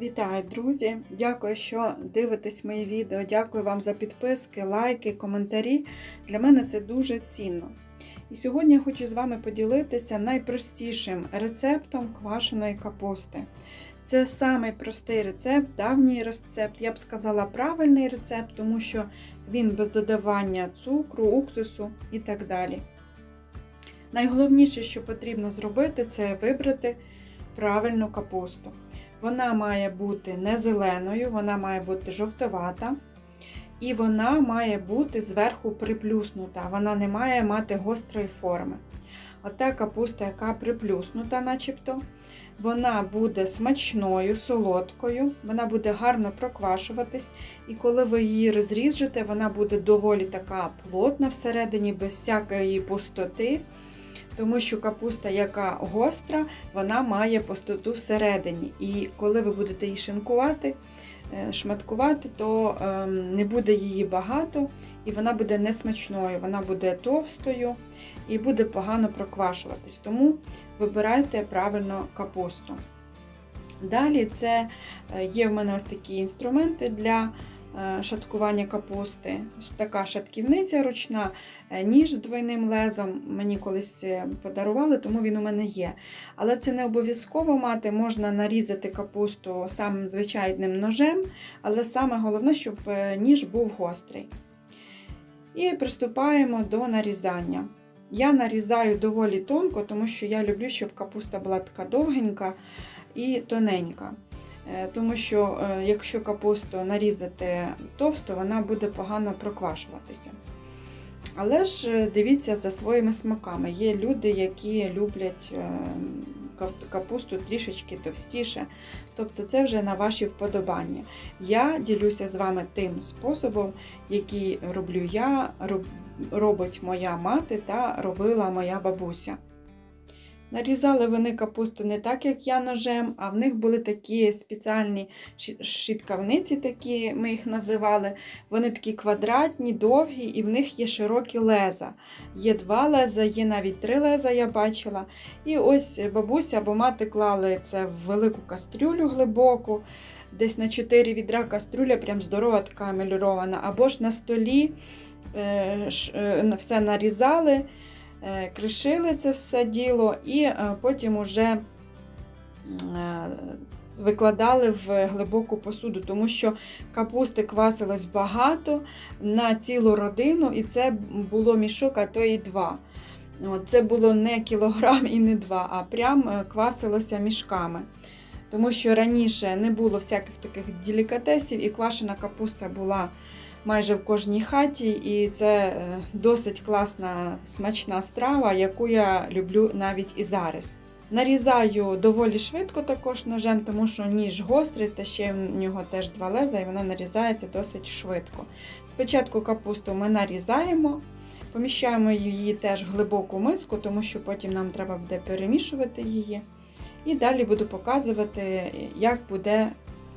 Вітаю, друзі! Дякую, що дивитесь мої відео. Дякую вам за підписки, лайки, коментарі. Для мене це дуже цінно. І сьогодні я хочу з вами поділитися найпростішим рецептом квашеної капусти. Це самий простий рецепт, давній рецепт, я б сказала, правильний рецепт, тому що він без додавання цукру, уксусу і так далі. Найголовніше, що потрібно зробити, це вибрати правильну капусту. Вона має бути не зеленою, вона має бути жовтовата. І вона має бути зверху приплюснута, вона не має мати гострої форми. Ота капуста, яка приплюснута, начебто, вона буде смачною, солодкою, вона буде гарно проквашуватись, і коли ви її розріжете, вона буде доволі така плотна всередині, без всякої пустоти. Тому що капуста, яка гостра, вона має пустоту всередині. І коли ви будете її шинкувати, шматкувати, то не буде її багато, і вона буде несмачною, вона буде товстою і буде погано проквашуватись. Тому вибирайте правильно капусту. Далі це є в мене ось такі інструменти для шаткування капусти. Така шатківниця ручна, ніж з двойним лезом. Мені колись подарували, тому він у мене є. Але це не обов'язково мати, можна нарізати капусту самим звичайним ножем, але саме головне, щоб ніж був гострий. І приступаємо до нарізання. Я нарізаю доволі тонко, тому що я люблю, щоб капуста була така довгенька і тоненька. Тому що, якщо капусту нарізати товсто, вона буде погано проквашуватися. Але ж дивіться за своїми смаками. Є люди, які люблять капусту трішечки товстіше. Тобто це вже на ваші вподобання. Я ділюся з вами тим способом, який роблю я, робить моя мати та робила моя бабуся. Нарізали вони капусту не так, як я ножем, а в них були такі спеціальні шиткавниці, такі ми їх називали. Вони такі квадратні, довгі, і в них є широкі леза. Є два леза, є навіть три леза, я бачила. І ось бабуся або мати клали це в велику кастрюлю глибоку, десь на 4 відра кастрюля, прям здорова, така мелюрована, або ж на столі все нарізали. Кришили це все діло, і потім уже викладали в глибоку посуду, тому що капусти квасилось багато на цілу родину, і це було мішок, а то і два. Це було не кілограм і не два, а прям квасилося мішками. Тому що раніше не було всяких таких делікатесів, і квашена капуста була майже в кожній хаті, і це досить класна смачна страва, яку я люблю навіть і зараз. Нарізаю доволі швидко також ножем, тому що ніж гострий, та ще в нього теж два леза, і вона нарізається досить швидко. Спочатку капусту ми нарізаємо, поміщаємо її теж в глибоку миску, тому що потім нам треба буде перемішувати її. І далі буду показувати, як буде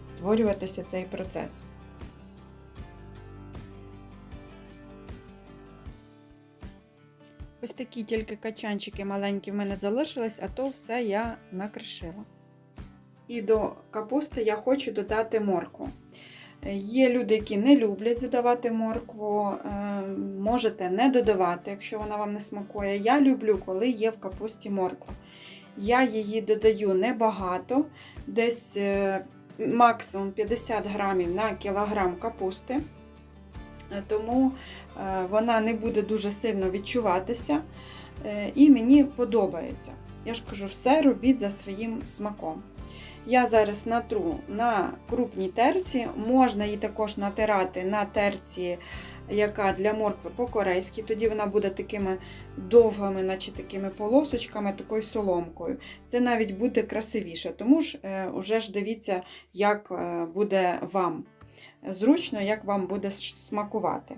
створюватися цей процес. Ось такі тільки качанчики маленькі в мене залишились, а то все я накришила. І до капусти я хочу додати моркву. Є люди, які не люблять додавати моркву, можете не додавати, якщо вона вам не смакує. Я люблю, коли є в капусті морква. Я її додаю небагато, десь максимум 50 грамів на кілограм капусти. Тому вона не буде дуже сильно відчуватися, і мені подобається. Я ж кажу, все робіть за своїм смаком. Я зараз натру на крупній терці, можна її також натирати на терці, яка для моркви по-корейськи, тоді вона буде такими довгими, наче такими полосочками, такою соломкою. Це навіть буде красивіше, тому ж вже ж дивіться, як буде вам зручно, як вам буде смакувати.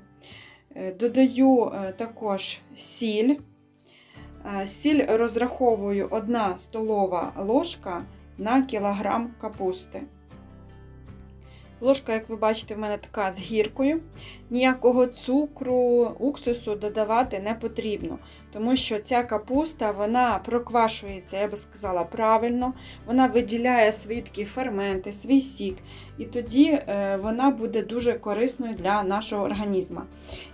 Додаю також сіль. Сіль розраховую 1 столова ложка на кілограм капусти. Ложка, як ви бачите, в мене така з гіркою. Ніякого цукру, уксусу додавати не потрібно, тому що ця капуста вона проквашується, я би сказала, правильно, вона виділяє свої ферменти, свій сік, і тоді е, вона буде дуже корисною для нашого організму.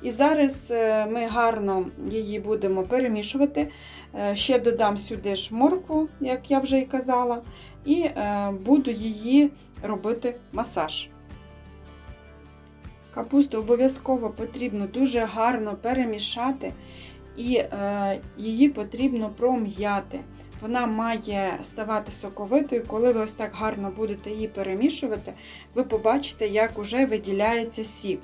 І зараз е, ми гарно її будемо перемішувати. Е, Ще додам сюди ж моркву, як я вже і казала, і буду її робити масаж. Капусту обов'язково потрібно дуже гарно перемішати, і е, її потрібно пром'яти. Вона має ставати соковитою. Коли ви ось так гарно будете її перемішувати, ви побачите, як уже виділяється сік.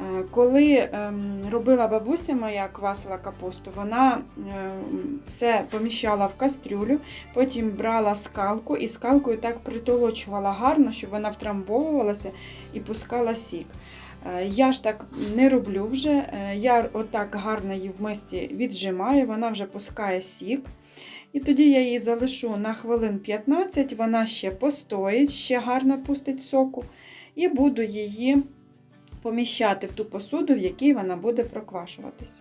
Е, Коли ем, робила бабуся моя квасила капусту, вона ем, все поміщала в кастрюлю, потім брала скалку і скалкою так притолочувала гарно, щоб вона втрамбовувалася і пускала сік. Е, Я ж так не роблю вже. Е, Я отак гарно її в мисці віджимаю, вона вже пускає сік. І тоді я її залишу на хвилин 15, вона ще постоїть, ще гарно пустить соку, і буду її поміщати в ту посуду, в якій вона буде проквашуватись.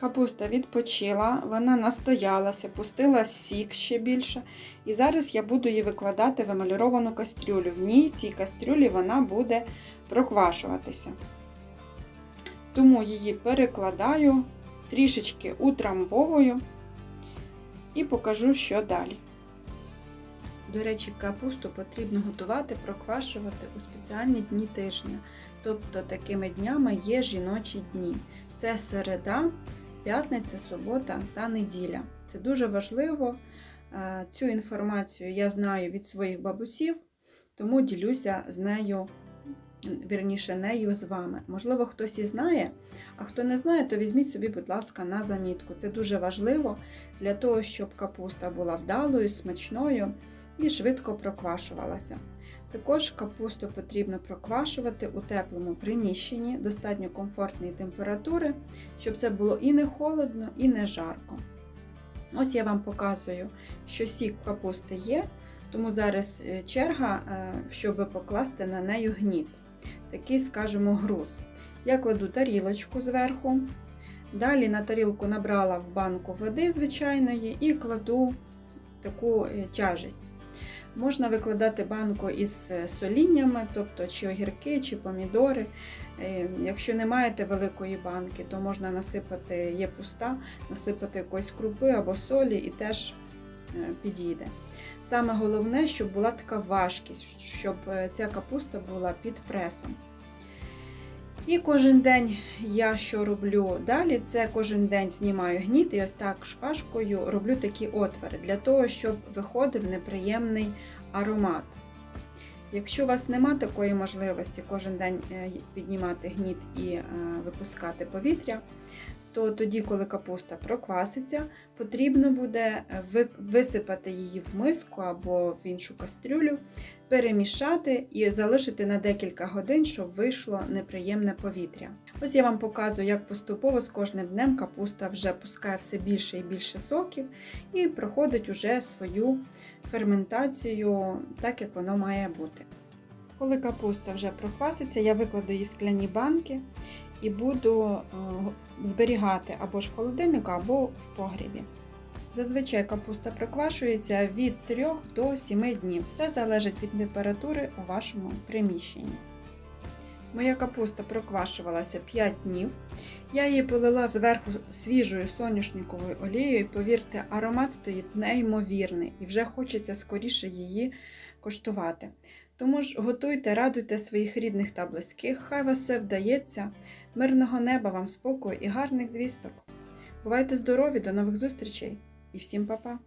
Капуста відпочила, вона настоялася, пустила сік ще більше. І зараз я буду її викладати в емаліровану кастрюлю. В ній, цій кастрюлі, вона буде проквашуватися. Тому її перекладаю, трішечки утрамбовую і покажу, що далі. До речі, капусту потрібно готувати, проквашувати у спеціальні дні тижня. Тобто такими днями є жіночі дні. Це середа, п'ятниця, субота та неділя. Це дуже важливо. Е, Цю інформацію я знаю від своїх бабусів, тому ділюся з нею, вірніше, нею з вами. Можливо, хтось і знає, а хто не знає, то візьміть собі, будь ласка, на замітку. Це дуже важливо для того, щоб капуста була вдалою, смачною і швидко проквашувалася. Також капусту потрібно проквашувати у теплому приміщенні, достатньо комфортної температури, щоб це було і не холодно, і не жарко. Ось я вам показую, що сік капусти є, тому зараз е, черга, е, щоб покласти на неї гніт. Такий, скажімо, груз. Я кладу тарілочку зверху. Далі на тарілку набрала в банку води звичайної і кладу таку е, тяжесть. Можна викладати банку із соліннями, тобто чи огірки, чи помідори. Е, Якщо не маєте великої банки, то можна насипати, є пуста, насипати якоїсь крупи або солі і теж е, підійде. Саме головне, щоб була така важкість, щоб е, ця капуста була під пресом. І кожен день я що роблю далі, це кожен день знімаю гніт і ось так шпажкою роблю такі отвори для того, щоб виходив неприємний аромат. Якщо у вас нема такої можливості кожен день е, піднімати гніт і е, випускати повітря, то тоді, коли капуста прокваситься, потрібно буде висипати її в миску або в іншу кастрюлю, перемішати і залишити на декілька годин, щоб вийшло неприємне повітря. Ось я вам показую, як поступово з кожним днем капуста вже пускає все більше і більше соків і проходить уже свою ферментацію, так як воно має бути. Коли капуста вже прокваситься, я викладу її в скляні банки і буду е, зберігати або ж в холодильнику, або в погрібі. Зазвичай капуста проквашується від 3 до 7 днів. Все залежить від температури у вашому приміщенні. Моя капуста проквашувалася 5 днів. Я її полила зверху свіжою соняшниковою олією, і повірте, аромат стоїть неймовірний і вже хочеться скоріше її коштувати. Тому ж готуйте, радуйте своїх рідних та близьких, хай вас все вдається, мирного неба вам спокою і гарних звісток. Бувайте здорові, до нових зустрічей і всім па-па!